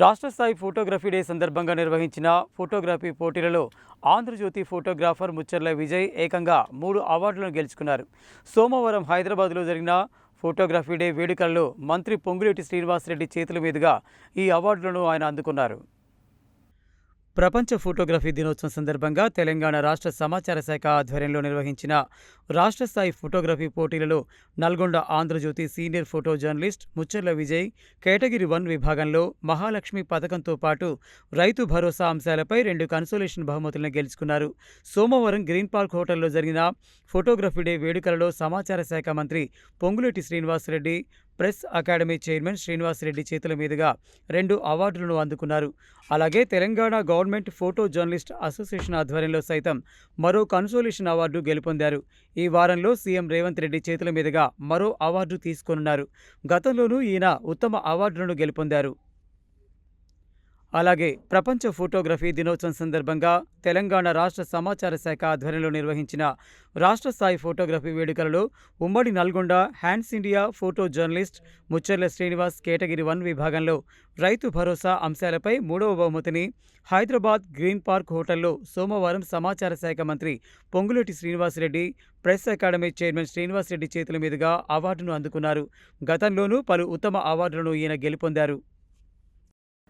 రాష్ట్ర స్థాయి photography day సందర్భంగా నిర్వహించిన ఫోటోగ్రఫీ పోటీలలో ఆంధ్రజ్యోతి ఫోటోగ్రాఫర్ ముచ్చర్ల విజయ్ ఏకంగా మూడు అవార్డులను గెలుచుకున్నారు. సోమవారం హైదరాబాద్లో జరిగిన ఫోటోగ్రఫీ డే వేడుకలలో మంత్రి పొంగులేటి శ్రీనివాసరెడ్డి చేతుల మీదుగా ఈ అవార్డులను ఆయన అందుకున్నారు. ప్రపంచ ఫోటోగ్రఫీ దినోత్సవం సందర్భంగా తెలంగాణ రాష్ట్ర సమాచార శాఖ ఆధ్వర్యంలో నిర్వహించిన రాష్ట్ర స్థాయి ఫోటోగ్రఫీ పోటీలలో Nalgonda Andhra Jyothi senior photo journalist Muchcharla Vijay category one విభాగంలో మహాలక్ష్మి పథకంతో పాటు రైతు భరోసా అంశాలపై రెండు కన్సోలేషన్ బహుమతులను గెలుచుకున్నారు. సోమవారం గ్రీన్ పార్క్ హోటల్లో జరిగిన ఫోటోగ్రఫీ డే వేడుకలలో సమాచార శాఖ మంత్రి Ponguleti Srinivasa Reddy press academy chairman Srinivasa Reddy చేతుల మీదుగా రెండు అవార్డులను అందుకున్నారు. అలాగే Telangana government photo journalist association ఆధ్వర్యంలో సైతం మరో కన్సోలేషన్ అవార్డు గెలుపొందారు. ఈ వారంలో సీఎం రేవంత్ రెడ్డి చేతుల మీదుగా మరో అవార్డు తీసుకోనున్నారు. గతంలోనూ ఈయన ఉత్తమ అవార్డులను గెలుపొందారు. అలాగే ప్రపంచ ఫోటోగ్రఫీ దినోత్సవం సందర్భంగా తెలంగాణ రాష్ట్ర సమాచార శాఖ ఆధ్వర్యంలో నిర్వహించిన రాష్ట్ర స్థాయి ఫోటోగ్రఫీ వేడుకలలో ఉమ్మడి Nalgonda hands India photo journalist Muchcharla Srinivas category one విభాగంలో రైతు భరోసా అంశాలపై మూడవ బహుమతిని హైదరాబాద్ గ్రీన్ పార్క్ హోటల్లో సోమవారం సమాచార శాఖ మంత్రి Ponguleti Srinivasa Reddy press academy chairman Srinivasa Reddy చేతుల మీదుగా అవార్డును అందుకున్నారు. గతంలోనూ పలు ఉత్తమ అవార్డులను ఈయన గెలుపొందారు.